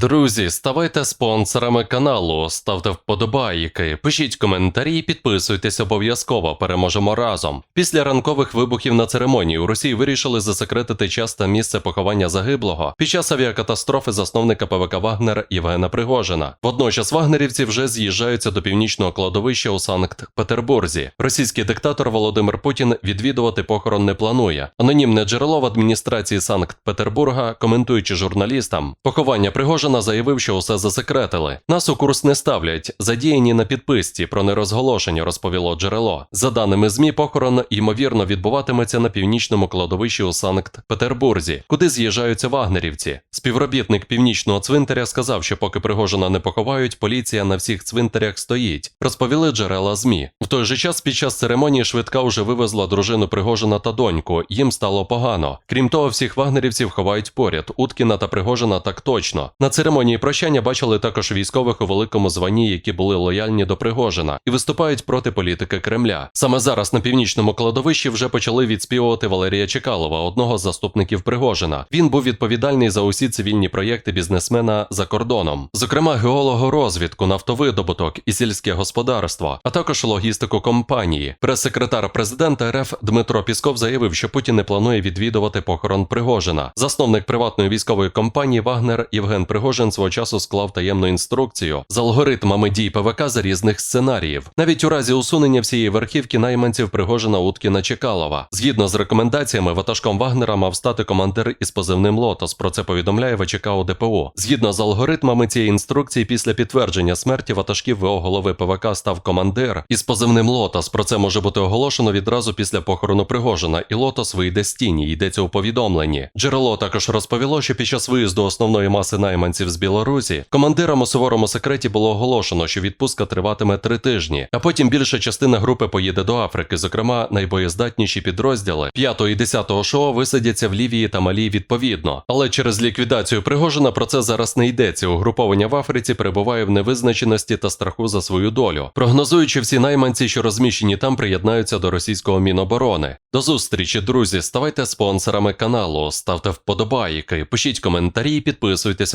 Друзі, ставайте спонсорами каналу, ставте вподобайки, пишіть коментарі, і підписуйтесь обов'язково. Переможемо разом. Після ранкових вибухів на церемонії у Росії вирішили засекретити час та місце поховання загиблого під час авіакатастрофи засновника ПВК Вагнер Євгена Пригожина. Водночас вагнерівці вже з'їжджаються до північного кладовища у Санкт-Петербурзі. Російський диктатор Володимир Путін відвідувати похорон не планує. Анонімне джерело в адміністрації Санкт-Петербурга, коментуючи журналістам, поховання Пригожина заявив, що усе засекретили. Нас у курс не ставлять, задіяні на підписці про нерозголошення, розповіло джерело. За даними ЗМІ, похорон ймовірно відбуватиметься на північному кладовищі у Санкт-Петербурзі, куди з'їжджаються вагнерівці. Співробітник північного цвинтаря сказав, що поки Пригожина не поховають, поліція на всіх цвинтарях стоїть. Розповіли джерела ЗМІ. В той же час під час церемонії швидка уже вивезла дружину Пригожина та доньку. Їм стало погано. Крім того, всіх вагнерівців ховають поряд. Уткіна та Пригожина так точно. На церемонії прощання бачили також військових у великому званні, які були лояльні до Пригожина і виступають проти політики Кремля. Саме зараз на північному кладовищі вже почали відспівувати Валерія Чекалова, одного з заступників Пригожина. Він був відповідальний за усі цивільні проєкти бізнесмена за кордоном, зокрема геологорозвідку, нафтовидобуток і сільське господарство, а також логістику компанії. Прес-секретар президента РФ Дмитро Пісков заявив, що Путін не планує відвідувати похорон Пригожина. Засновник приватної військової компанії Вагнер Євген Пригожин свого часу склав таємну інструкцію з алгоритмами дій ПВК за різних сценаріїв. Навіть у разі усунення всієї верхівки найманців Пригожина Уткіна Чекалова. Згідно з рекомендаціями, ватажком Вагнера мав стати командир із позивним Лотос. Про це повідомляє ВЧК ОДПО. Згідно з алгоритмами цієї інструкції, після підтвердження смерті ватажків ВО голови ПВК став командир із позивним Лотос. Про це може бути оголошено відразу після похорону Пригожина, і Лотос вийде з тіні. Йдеться у повідомленні. Джерело також розповіло, що під час виїзду основної маси найманців з Білорусі командирам у суворому секреті було оголошено, що відпустка триватиме три тижні, а потім більша частина групи поїде до Африки. Зокрема, найбоєздатніші підрозділи 5 і 10 ШО висадяться в Лівії та Малі відповідно. Але через ліквідацію Пригожина про це зараз не йдеться. Угруповання в Африці перебуває в невизначеності та страху за свою долю, прогнозуючи всі найманці, що розміщені там приєднаються до російського міноборони. До зустрічі, друзі. Ставайте спонсорами каналу, ставте вподобайки, пишіть коментарі, підписуйтесь